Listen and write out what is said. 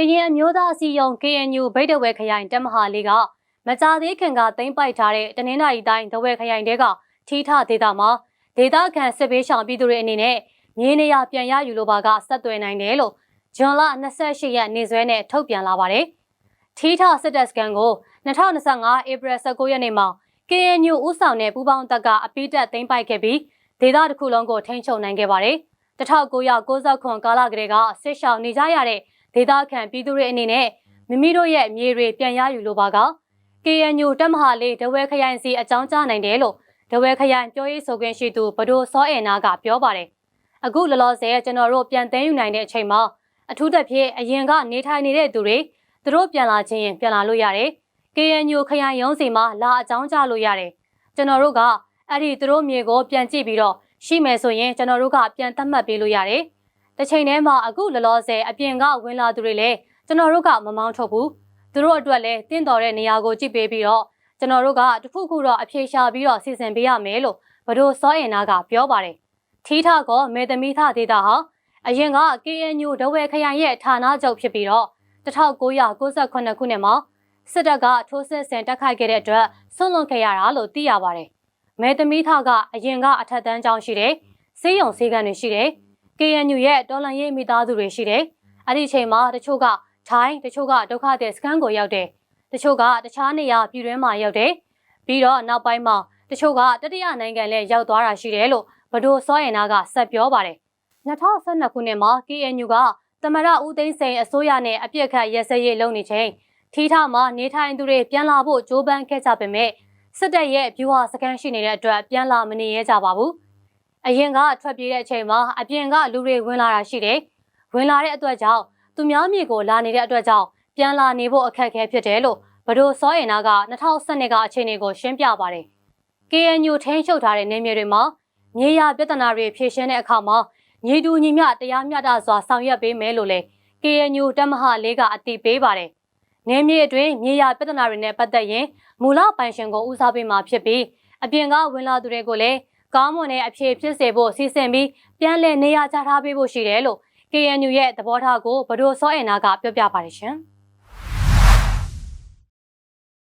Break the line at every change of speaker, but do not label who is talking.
ကရင်အမျိုးသားအစည်းအရုံး KNU ဗိတ်တဝဲခရိုင်တက်မဟာလေးကမကြသေးခင်ကသိမ်းပိုက်ထားတဲ့တနင်္လာရီတိုင်းတဝဲခရိုင်တဲကထီထဒေသမှာဒေသခံစစ်ပေးရှောင်ပြည်သူတွေအနေနဲ့မြေနေရပြန်ရယူလိုပါကဆက်သွယ်နိုင်တယ်လို့ဂျွန်လ28ရက်နေ့စွဲနဲ့ထုတ်ပြန်လာပါတယ်။ထီထစစ်တပ်စကန်ကို2025ဧပြီ19ရက်နေ့မှာ KNU ဥဆောင်တဲ့ပူးပေါင်းတပ်ကအပိတက်သိမ်းပိုက်ခဲ့ပြီးဒေသတစ်ခုလုံးကိုထိန်းချုပ်နိုင်ခဲ့ပါတယ်။1990ကာလကလေးကစစ်ရှောင်နေကြရတဲ့ ဒေသခံပြည်သူတွေအနေနဲ့မိမိတို့ရဲ့မြေတွေပြန်ရယူလိုပါက KNU တပ်မဟာလေးဒဝဲခရိုင်စီအကြောင်းကြားနိုင်တယ်လို့ဒဝဲခရိုင်ပြောရေးဆိုခွင့်ရှိသူဘဒိုစောအေနာကပြောပါတယ်။အခုလောလောဆယ်ကျွန်တော်တို့ပြန်သိမ်းယူနိုင်တဲ့အချိန်မှာအထူးသဖြင့်အရင်ကနေထိုင်နေတဲ့သူတွေသူတို့ပြန်လာခြင်းရင်ပြန်လာလို့ရတယ်။ KNU ခရိုင်ရုံးစီမှာလာအကြောင်းကြားလို့ရတယ်။ကျွန်တော်တို့ကအဲ့ဒီသူတို့မြေကိုပြန်ကြည့်ပြီးတော့ရှိမယ်ဆိုရင်ကျွန်တော်တို့ကပြန်သတ်မှတ်ပေးလို့ရတယ်။ တစ်ချိန်တည်းမှာအခုလောလောဆယ်အပြင်ကဝင်လာသူတွေလည်းကျွန်တော်တို့ကမမောင်းထုတ်ဘူး။သူတို့အတွက်လည်းတင့်တော်တဲ့နေရာကိုကြည့်ပေးပြီးတော့ကျွန်တော်တို့ကတခုခုတော့အပြေရှာပြီးတော့စီစဉ်ပေးရမယ်လို့ဘဒိုစောအင်နာကပြောပါတယ်။ထီထကောမေသမီသဒေတာဟာအရင်က KNU ဒဝဲခရိုင်ရဲ့ဌာနချုပ်ဖြစ်ပြီးတော့1998ခုနှစ်မှာစစ်တပ်ကထိုးစစ်ဆင်တိုက်ခိုက်ခဲ့တဲ့အတွက်ဆွန့်လွတ်ခဲ့ရတာလို့သိရပါတယ်။မေသမီထကအရင်ကအထက်တန်းကျောင်းရှိတယ်။စေးရုံစေးကန်တွေရှိတယ်။ KNU ရဲ့တော်လန်ရေးမိသားစုတွေရှိတယ်။အဲ့ဒီအချိန်မှာတချို့ကထိုင်းတချို့ကဒုက္ခတဲ့စခန်းကိုရောက်တယ်။တချို့ကတခြားနေရာပြည်တွင်းမှာရောက်တယ်။ပြီးတော့နောက်ပိုင်းမှာတချို့ကတတိယနိုင်ငံလဲရောက်သွားတာရှိတယ်လို့ဘဒိုစောရင်နာကဆက်ပြောပါတယ်။2012ခုနှစ်မှာ KNU ကသမရဦးသိန်းစိန်အစိုးရနဲ့အပြစ်ခတ်ရက်စက်ရေးလုပ်နေချိန်ထီထမှာနေထိုင်သူတွေပြန်လာဖို့ကြိုးပမ်းခဲ့ကြပေမဲ့စစ်တပ်ရဲ့ဗျူဟာစကန်ရှိနေတဲ့အတွက်ပြန်လာမနေရကြပါဘူး။ အရင်ကထွက်ပြေးတဲ့အချိန်မှာအပြင်ကလူတွေဝင်လာတာရှိတယ်။ဝင်လာတဲ့အတွက်ကြောင့်သူများမြေကိုလာနေတဲ့အတွက်ကြောင့်ပြန်လာနေဖို့အခက်အခဲဖြစ်တယ်လို့ဘဒိုစောရင်နာက2012ကအခြေအနေကိုရှင်းပြပါတယ်။ KNU ထိန်းချုပ်ထားတဲ့နေမြေတွေမှာမြေယာပြဿနာတွေဖြေရှင်းတဲ့အခါမှာညီတူညီမျှတရားမျှတစွာဆောင်ရွက်ပေးမယ်လို့လည်း KNU တပ်မဟာလေးကအတည်ပြုပါတယ်။နေမြေအတွင်းမြေယာပြဿနာတွေနဲ့ပတ်သက်ရင်မူလပိုင်ရှင်ကိုဦးစားပေးမှာဖြစ်ပြီးအပြင်ကဝင်လာသူတွေကိုလည်း ကောင်းမွန်တဲ့အဖြေဖြစ်စေဖို့စီစဉ်ပြီးပြန်လည်နေရာချထားပေးဖို့ရှိတယ်လို့ KNU ရဲ့သဘောထားကိုဘဒိုစောအင်နာကပြောပြပါတယ်ရှင်။